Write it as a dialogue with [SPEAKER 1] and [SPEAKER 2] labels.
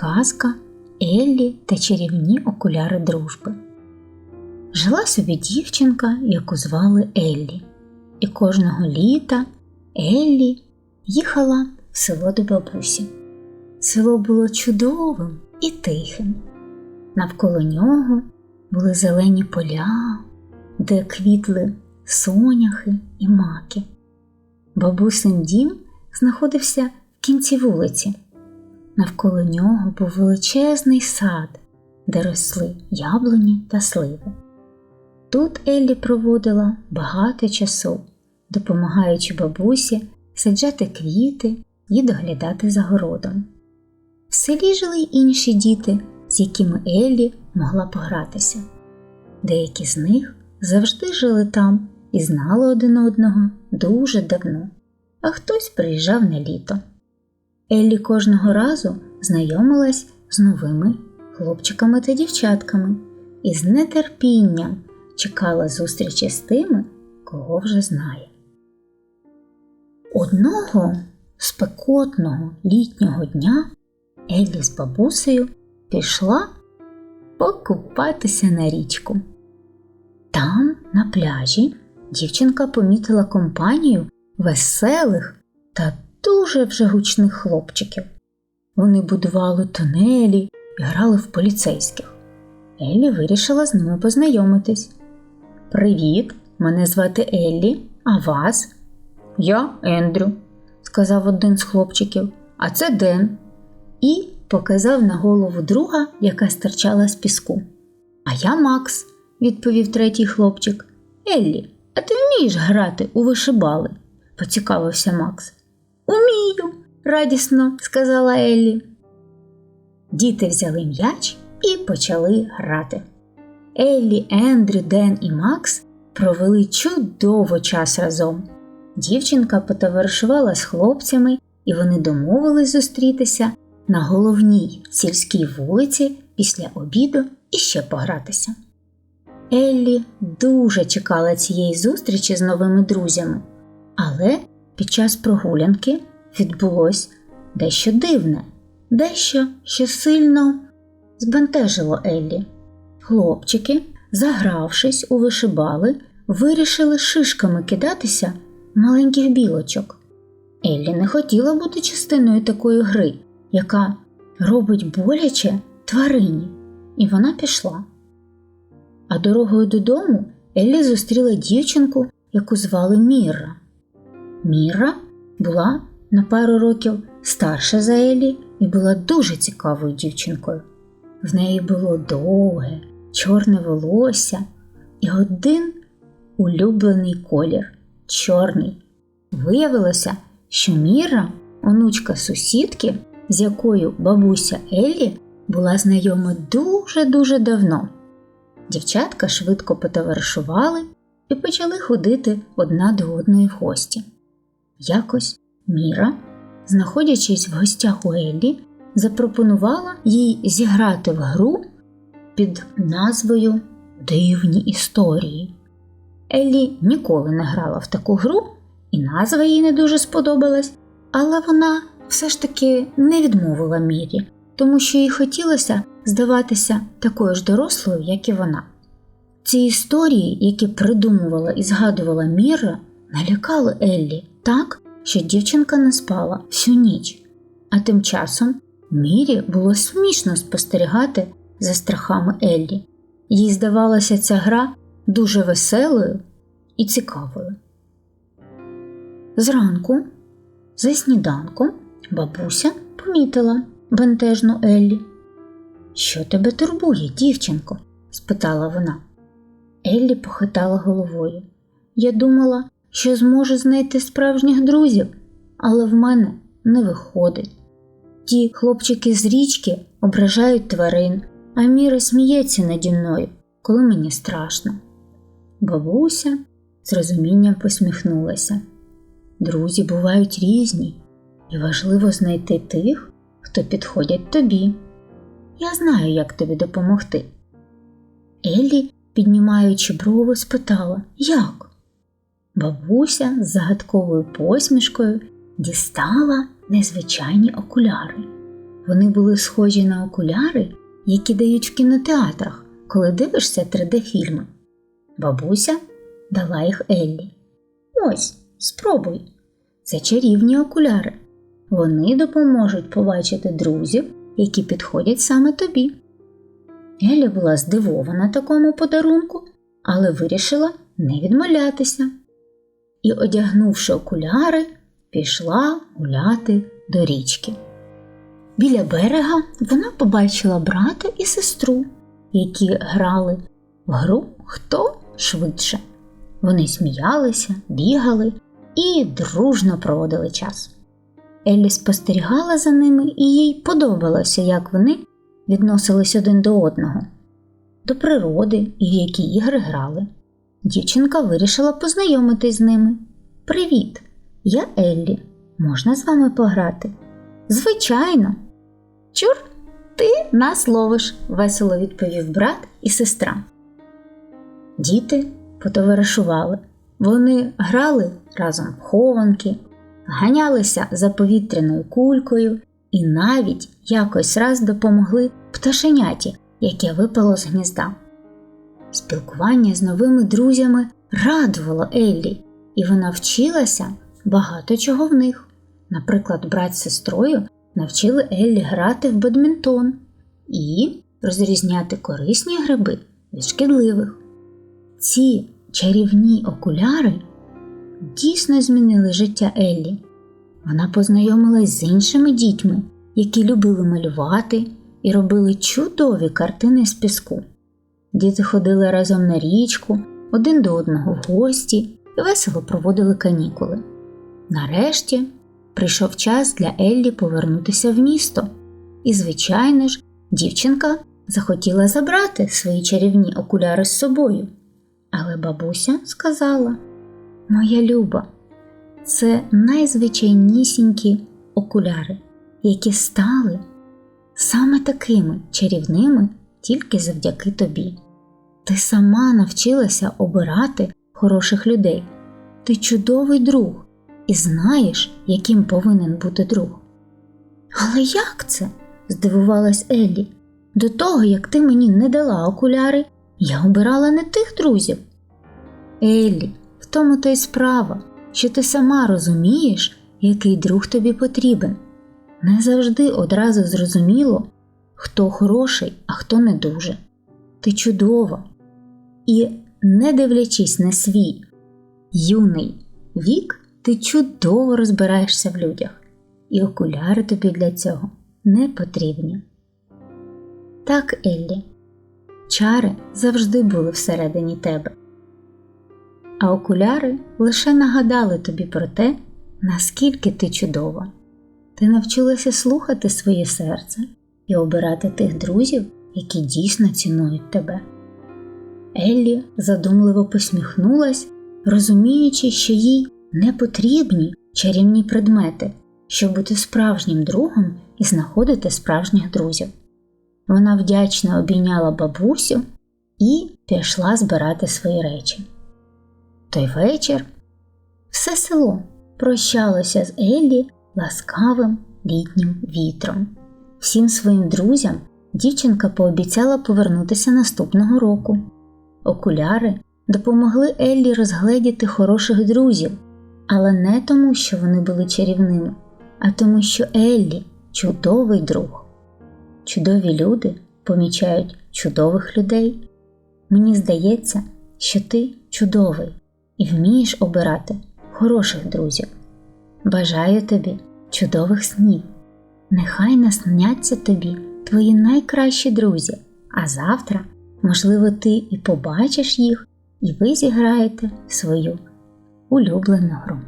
[SPEAKER 1] Казка Еллі та чарівні окуляри дружби. Жила собі дівчинка, яку звали Еллі, і кожного літа Еллі їхала в село до бабусі. Село було чудовим і тихим. Навколо нього були зелені поля, де квітли соняхи і маки. Бабусин дім знаходився в кінці вулиці. Навколо нього був величезний сад, де росли яблуні та сливи. Тут Еллі проводила багато часу, допомагаючи бабусі саджати квіти і доглядати за городом. В селі жили й інші діти, з якими Еллі могла погратися. Деякі з них завжди жили там і знали один одного дуже давно, а хтось приїжджав на літо. Еллі кожного разу знайомилась з новими хлопчиками та дівчатками і з нетерпінням чекала зустрічі з тими, кого вже знає. Одного спекотного літнього дня Еллі з бабусею пішла покупатися на річку. Там, на пляжі, дівчинка помітила компанію веселих та дуже вже гучних хлопчиків. Вони будували тунелі і грали в поліцейських. Еллі вирішила з ними познайомитись. Привіт, мене звати Еллі, а вас? Я Ендрю, сказав один з хлопчиків, а це Ден. І показав на голову друга, яка стирчала з піску. А я Макс, відповів третій хлопчик. Еллі, а ти вмієш грати у вишибали? поцікавився Макс. Умію, радісно сказала Еллі. Діти взяли м'яч і почали грати. Еллі, Ендрю, Ден і Макс провели чудово час разом. Дівчинка потоваришувала з хлопцями, і вони домовились зустрітися на головній сільській вулиці після обіду і ще погратися. Еллі дуже чекала цієї зустрічі з новими друзями, але під час прогулянки відбулось дещо дивне, дещо що сильно збентежило Еллі. Хлопчики, загравшись у вишибали, вирішили шишками кидатися маленьких білочок. Еллі не хотіла бути частиною такої гри, яка робить боляче тварині, і вона пішла. А дорогою додому Еллі зустріла дівчинку, яку звали Міра. Міра була на пару років старша за Еллі і була дуже цікавою дівчинкою. В неї було довге, чорне волосся і один улюблений колір чорний. Виявилося, що Міра, онучка сусідки, з якою бабуся Еллі була знайома дуже-дуже давно. Дівчатка швидко потоваришували і почали ходити одна до одної в гості. Якось Міра, знаходячись в гостях у Еллі, запропонувала їй зіграти в гру під назвою Дивні історії. Еллі ніколи не грала в таку гру, і назва їй не дуже сподобалась, але вона все ж таки не відмовила Мірі, тому що їй хотілося здаватися такою ж дорослою, як і вона. Ці історії, які придумувала і згадувала Міра, налякали Еллі так, що дівчинка не спала всю ніч, а тим часом Мірі було смішно спостерігати за страхами Еллі. Їй здавалася ця гра дуже веселою і цікавою. Зранку, за сніданком, бабуся помітила бентежну Еллі. Що тебе турбує, дівчинко? спитала вона. Еллі похитала головою. Я думала, що зможу знайти справжніх друзів, але в мене не виходить. Ті хлопчики з річки ображають тварин, а Міра сміється наді мною, коли мені страшно. Бабуся з розумінням посміхнулася. Друзі бувають різні, і важливо знайти тих, хто підходять тобі. Я знаю, як тобі допомогти. Еллі, піднімаючи брови, спитала Як? Бабуся з загадковою посмішкою дістала незвичайні окуляри. Вони були схожі на окуляри, які дають в кінотеатрах, коли дивишся 3D-фільми. Бабуся дала їх Еллі. Ось, спробуй. Це чарівні окуляри. Вони допоможуть побачити друзів, які підходять саме тобі. Еллі була здивована такому подарунку, але вирішила не відмовлятися. І, одягнувши окуляри, пішла гуляти до річки. Біля берега вона побачила брата і сестру, які грали в гру хто швидше. Вони сміялися, бігали і дружно проводили час. Еллі спостерігала за ними, і їй подобалося, як вони відносились один до одного, до природи і в які ігри грали. Дівчинка вирішила познайомитись з ними. Привіт! Я Еллі. Можна з вами пограти? Звичайно. Чур, ти нас ловиш, весело відповів брат і сестра. Діти потоваришували. Вони грали разом в хованки, ганялися за повітряною кулькою і навіть якось раз допомогли пташеняті, яке випало з гнізда. Спілкування з новими друзями радувало Еллі, і вона вчилася багато чого в них. Наприклад, брат з сестрою навчили Еллі грати в бадмінтон і розрізняти корисні гриби від шкідливих. Ці чарівні окуляри дійсно змінили життя Еллі. Вона познайомилась з іншими дітьми, які любили малювати і робили чудові картини з піску. Діти ходили разом на річку, один до одного в гості і весело проводили канікули. Нарешті прийшов час для Еллі повернутися в місто, і, звичайно ж, дівчинка захотіла забрати свої чарівні окуляри з собою. Але бабуся сказала: Моя люба, це найзвичайнісінькі окуляри, які стали саме такими чарівними тільки завдяки тобі. Ти сама навчилася обирати хороших людей. Ти чудовий друг і знаєш, яким повинен бути друг. Але як це? здивувалась Еллі. До того, як ти мені не дала окуляри, я обирала не тих друзів. Еллі, в тому то й справа, що ти сама розумієш, який друг тобі потрібен. Не завжди одразу зрозуміло, хто хороший, а хто не дуже. Ти чудова. І, не дивлячись на свій юний вік, ти чудово розбираєшся в людях, і окуляри тобі для цього не потрібні. Так, Еллі, чари завжди були всередині тебе, а окуляри лише нагадали тобі про те, наскільки ти чудова. Ти навчилася слухати своє серце і обирати тих друзів, які дійсно цінують тебе. Еллі задумливо посміхнулась, розуміючи, що їй не потрібні чарівні предмети, щоб бути справжнім другом і знаходити справжніх друзів. Вона вдячно обійняла бабусю і пішла збирати свої речі. Той вечір все село прощалося з Еллі ласкавим літнім вітром. Всім своїм друзям дівчинка пообіцяла повернутися наступного року. Окуляри допомогли Еллі розгледіти хороших друзів, але не тому, що вони були чарівними, а тому, що Еллі чудовий друг. Чудові люди помічають чудових людей. Мені здається, що ти чудовий і вмієш обирати хороших друзів. Бажаю тобі чудових снів. Нехай насняться тобі твої найкращі друзі, а завтра, можливо, ти і побачиш їх, і ви зіграєте свою улюблену гру.